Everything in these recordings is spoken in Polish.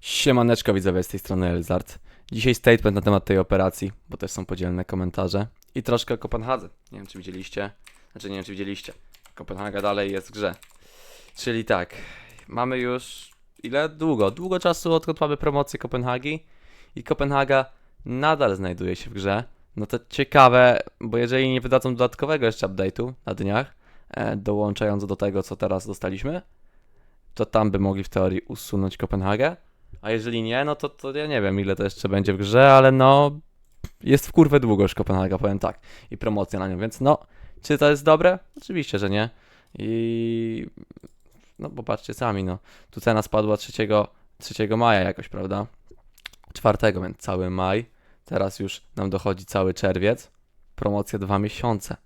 Siemaneczko widzowie z tej strony Elzart. Dzisiaj statement na temat tej operacji, bo też są podzielne komentarze. I troszkę o Kopenhadze. Nie wiem czy widzieliście. Znaczy nie wiem czy widzieliście. Kopenhaga dalej jest w grze. Czyli tak, mamy już ile? Długo, długo czasu odkąd mamy promocję Kopenhagi i Kopenhaga nadal znajduje się w grze. No to ciekawe, bo jeżeli nie wydadzą dodatkowego jeszcze update'u na dniach, e, dołączając do tego co teraz dostaliśmy, to tam by mogli w teorii usunąć Kopenhagę. A jeżeli nie, no to, to ja nie wiem ile to jeszcze będzie w grze, ale no jest w kurwę długo już Kopenhaga, powiem tak. I promocja na nią, więc no, czy to jest dobre? Oczywiście, że nie. I no popatrzcie sami, no. Tu cena spadła 3, 3 maja jakoś, prawda? 4, więc cały maj. Teraz już nam dochodzi cały czerwiec. Promocja dwa miesiące.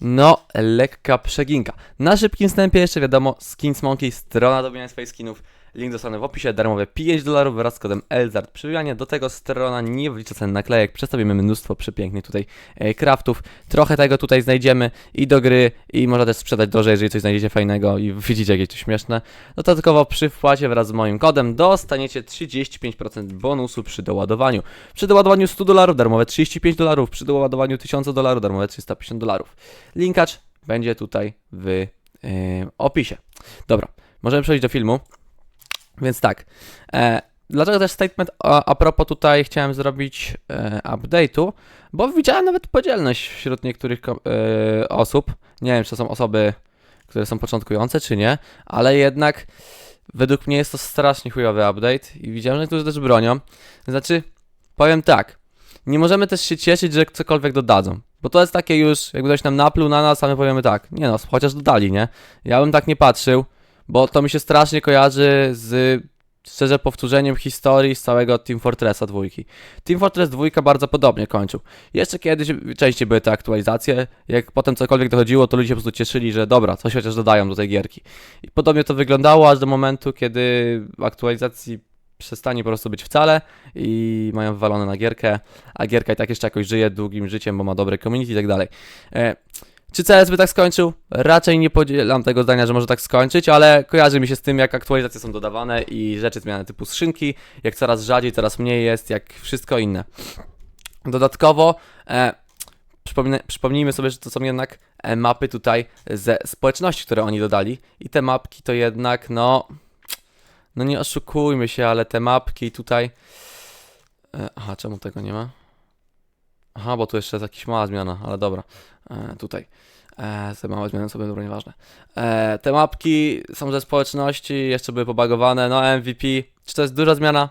No, lekka przeginka. Na szybkim wstępie jeszcze wiadomo, Skins Monkey, strona do wymiany swoich skinów. Link dostanę w opisie, darmowe 5 dolarów wraz z kodem ELZARD przywijanie. Do tego strona nie wlicza cen naklejek, przedstawimy mnóstwo przepięknych tutaj e, craftów. Trochę tego tutaj znajdziemy i do gry i można też sprzedać drożej, jeżeli coś znajdziecie fajnego i widzicie jakieś to śmieszne. Dodatkowo przy wpłacie wraz z moim kodem dostaniecie 35% bonusu przy doładowaniu. Przy doładowaniu 100 dolarów darmowe 35 dolarów, przy doładowaniu 1000 dolarów darmowe 350 dolarów. Linkacz będzie tutaj w e, opisie. Dobra, możemy przejść do filmu. Więc tak. E, dlaczego też statement a, a propos tutaj chciałem zrobić e, update'u? Bo widziałem nawet podzielność wśród niektórych e, osób. Nie wiem, czy to są osoby, które są początkujące, czy nie, ale jednak według mnie jest to strasznie chujowy update i widziałem, że niektórzy też bronią. Znaczy, powiem tak. Nie możemy też się cieszyć, że cokolwiek dodadzą. Bo to jest takie już, jakby ktoś nam napluł na nas, a my powiemy tak. Nie no, chociaż dodali, nie? Ja bym tak nie patrzył bo to mi się strasznie kojarzy z szczerze powtórzeniem historii z całego Team Fortressa dwójki. Team Fortress 2 bardzo podobnie kończył. Jeszcze kiedyś częściej były te aktualizacje, jak potem cokolwiek dochodziło, to ludzie po prostu cieszyli, że dobra, coś chociaż dodają do tej gierki. I podobnie to wyglądało aż do momentu, kiedy aktualizacji przestanie po prostu być wcale i mają wywalone na gierkę, a gierka i tak jeszcze jakoś żyje długim życiem, bo ma dobre community i tak dalej. Czy CS by tak skończył? Raczej nie podzielam tego zdania, że może tak skończyć, ale kojarzy mi się z tym, jak aktualizacje są dodawane i rzeczy zmiany typu skrzynki, jak coraz rzadziej, coraz mniej jest, jak wszystko inne. Dodatkowo, e, przypomnijmy sobie, że to są jednak e, mapy tutaj ze społeczności, które oni dodali i te mapki to jednak, no, no nie oszukujmy się, ale te mapki tutaj... E, aha, czemu tego nie ma? Aha, bo tu jeszcze jest jakaś mała zmiana, ale dobra. E, tutaj. E, te małe zmiany sobie dobra, nieważne. E, te mapki są ze społeczności, jeszcze były pobagowane. No, MVP. Czy to jest duża zmiana?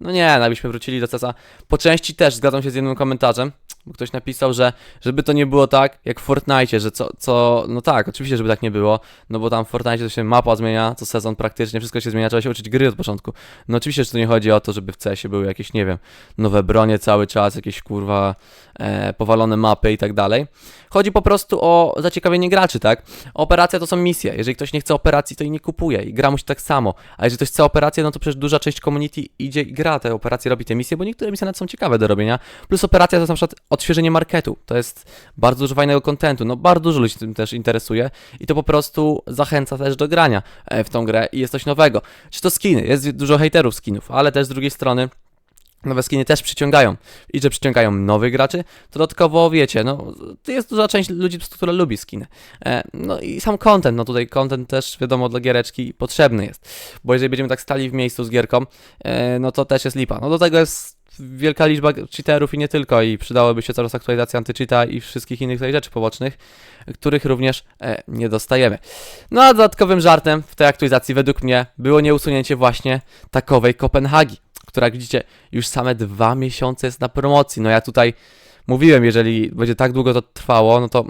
No nie, no, jakbyśmy wrócili do CESa. Po części też zgadzam się z jednym komentarzem, bo ktoś napisał, że żeby to nie było tak jak w Fortnite, że co, co, no tak, oczywiście, żeby tak nie było, no bo tam w Fortnite to się mapa zmienia, co sezon praktycznie, wszystko się zmienia, trzeba się uczyć gry od początku. No oczywiście, że to nie chodzi o to, żeby w CESie były jakieś, nie wiem, nowe bronie cały czas, jakieś kurwa e, powalone mapy i tak dalej. Chodzi po prostu o zaciekawienie graczy, tak? Operacja to są misje. Jeżeli ktoś nie chce operacji, to i nie kupuje. I gra musi tak samo. A jeżeli ktoś chce operację, no to przecież duża część community idzie i gra te operacje, robi te misje, bo niektóre misje nawet są ciekawe do robienia. Plus operacja to jest na przykład odświeżenie marketu. To jest bardzo dużo fajnego kontentu. No bardzo dużo ludzi tym też interesuje i to po prostu zachęca też do grania e, w tą grę i jest coś nowego. Czy to skiny? Jest dużo hejterów skinów, ale też z drugiej strony nowe skiny też przyciągają i że przyciągają nowych graczy, dodatkowo wiecie, no jest duża część ludzi, która lubi skiny. E, no i sam content, no tutaj content też wiadomo dla giereczki potrzebny jest, bo jeżeli będziemy tak stali w miejscu z gierką, e, no to też jest lipa. No do tego jest wielka liczba cheaterów i nie tylko i przydałoby się coraz aktualizacja antycheata i wszystkich innych tutaj rzeczy pobocznych, których również e, nie dostajemy. No a dodatkowym żartem w tej aktualizacji według mnie było nieusunięcie właśnie takowej Kopenhagi która jak widzicie już same dwa miesiące jest na promocji. No ja tutaj mówiłem, jeżeli będzie tak długo to trwało, no to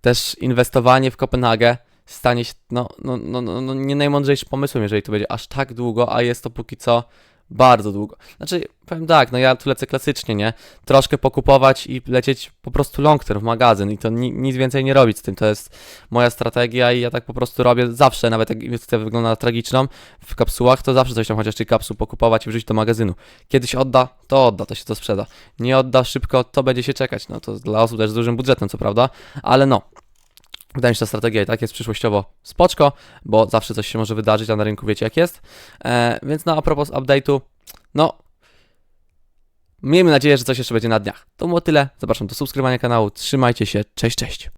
też inwestowanie w Kopenhagę stanie się no, no, no, no, no nie najmądrzejszym pomysłem, jeżeli to będzie aż tak długo, a jest to póki co bardzo długo. Znaczy, powiem tak, no ja tu lecę klasycznie, nie? Troszkę pokupować i lecieć po prostu long term w magazyn i to ni nic więcej nie robić z tym. To jest moja strategia i ja tak po prostu robię zawsze, nawet jak inwestycja wygląda tragiczną w kapsułach, to zawsze coś tam chociaż tych kapsuł pokupować i wrzucić do magazynu. Kiedyś odda, to odda, to się to sprzeda. Nie odda szybko, to będzie się czekać. No to dla osób też z dużym budżetem, co prawda, ale no. Wydaje mi się, że ta strategia i tak jest przyszłościowo spoczko, bo zawsze coś się może wydarzyć, a na rynku wiecie jak jest. E, więc no a propos update'u, no miejmy nadzieję, że coś jeszcze będzie na dniach. To było tyle, zapraszam do subskrybowania kanału, trzymajcie się, cześć, cześć.